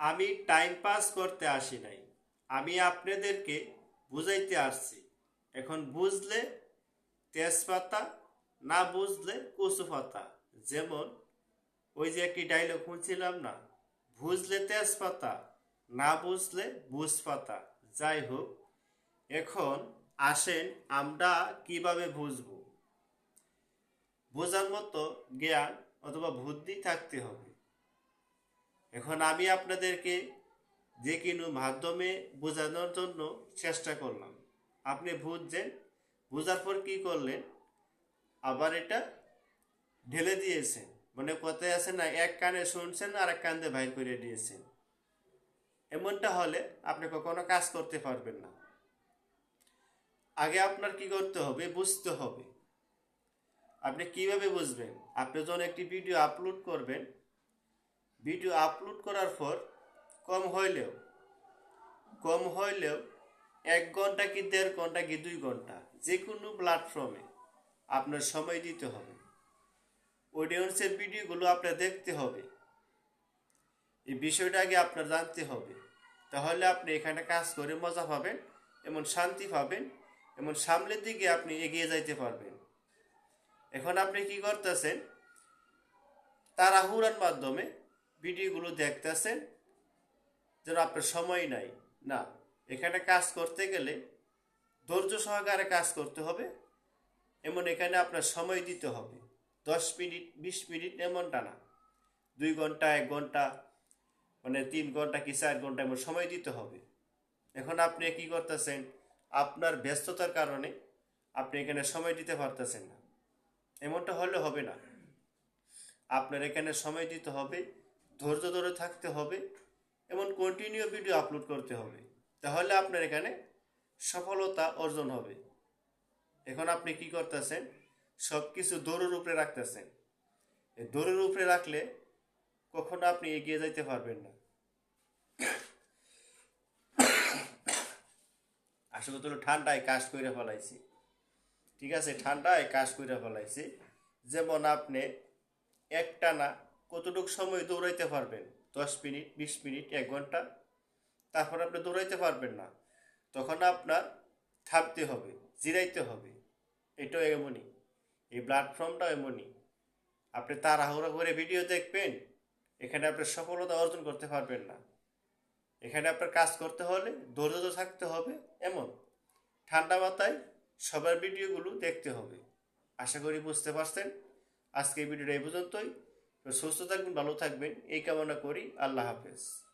আমি time pass করতে আসি নাই। আমি আপনাদেরকে বুঝাইতে আসছি। এখন বুঝলে তেজপাতা, না বুঝলে কচু পাতা যেমন ওই যে একটি ডাইলগ শুনছিলাম না, বুঝলে তেজপাতা, না বুঝলে বুঝ পাতা যাই হোক, এখন আসেন আমরা কীভাবে বুঝব? বোঝার মতো জ্ঞান অথবা বুদ্ধি থাকতে হবে। এখন আমি আপনাদেরকে যে কোনো মাধ্যমে বোঝানোর জন্য চেষ্টা করলাম। আপনি বুঝছেন? বোঝার পর কী করলেন? আবার এটা ঢেলে দিয়েছেন। মানে কথায় আছে না, এক কানে শুনছেন আর এক কান দিয়ে বাইর করে দিয়েছেন। এমনটা হলে আপনি কখনো কাজ করতে পারবেন না। আগে আপনার কি করতে হবে? বুঝতে হবে। আপনি কীভাবে বুঝবেন? আপনি যখন একটি ভিডিও আপলোড করবেন ভিডিও আপলোড করার পর কম হইলেও কম হইলেও এক ঘণ্টা কি দেড় ঘণ্টা কি দুই ঘণ্টা যে কোনো প্ল্যাটফর্মে আপনার সময় দিতে হবে। অডিয়েন্সের ভিডিওগুলো আপনার দেখতে হবে। এই বিষয়টা আগে আপনার জানতে হবে। তাহলে আপনি এখানে কাজ করে মজা পাবেন, এমন শান্তি পাবেন, এমন সামনের দিকে আপনি এগিয়ে যাইতে পারবেন। এখন আপনি কি করতেছেন? তাড়াহুড়ার মাধ্যমে ভিডিওগুলো দেখতেছেন, যেন আপনার সময় নাই। না, এখানে কাজ করতে গেলে ধৈর্য সহকারে কাজ করতে হবে, এমন এখানে আপনার সময় দিতে হবে। দশ মিনিট, বিশ মিনিট এমনটা না। দুই ঘণ্টা, এক ঘণ্টা মানে তিন ঘণ্টা কি চার ঘণ্টা এমন সময় দিতে হবে। এখন আপনি কি করতেছেন, আপনার ব্যস্ততার কারণে আপনি এখানে সময় দিতে পারতেছেন না। এমনটা হলে হবে না। আপনার এখানে সময় দিতে হবে ধৈর্য ধরে থাকতে হবে এবং কন্টিনিউ ভিডিও আপলোড করতে হবে। তাহলে আপনার এখানে সফলতা অর্জন হবে। এখন আপনি কি করতেছেন? সব কিছু দৌড়ের উপরে রাখতেছেন। এই দৌড়ের উপরে রাখলে কখনো আপনি এগিয়ে যাইতে পারবেন না। আসলে তো ঠান্ডায় কাজ করে ফেলাইছি। ঠিক আছে, ঠান্ডায় কাজ করে ফেলাইছি। যেমন আপনি একটানা কতটুকু সময় দৌড়াইতে পারবেন? দশ মিনিট, বিশ মিনিট, এক ঘণ্টা? তারপর আপনি দৌড়াইতে পারবেন না। তখন আপনার থামতে হবে, জিরাইতে হবে। এটাও এমনই। এই প্ল্যাটফর্মটাও এমনই। আপনি তাড়াহুড়ো করে ভিডিও দেখবেন, এখানে আপনি সফলতা অর্জন করতে পারবেন না। এখানে আপনার কাজ করতে হলে ধৈর্য থাকতে হবে, এমন। ঠান্ডা মাথায় সবার ভিডিওগুলো দেখতে হবে। আশা করি বুঝতে পারছেন। আজকে এই ভিডিওটা এই পর্যন্তই। সুস্থ থাকবেন ভালো থাকবেন। এই কামনা করি। আল্লাহ হাফেজ।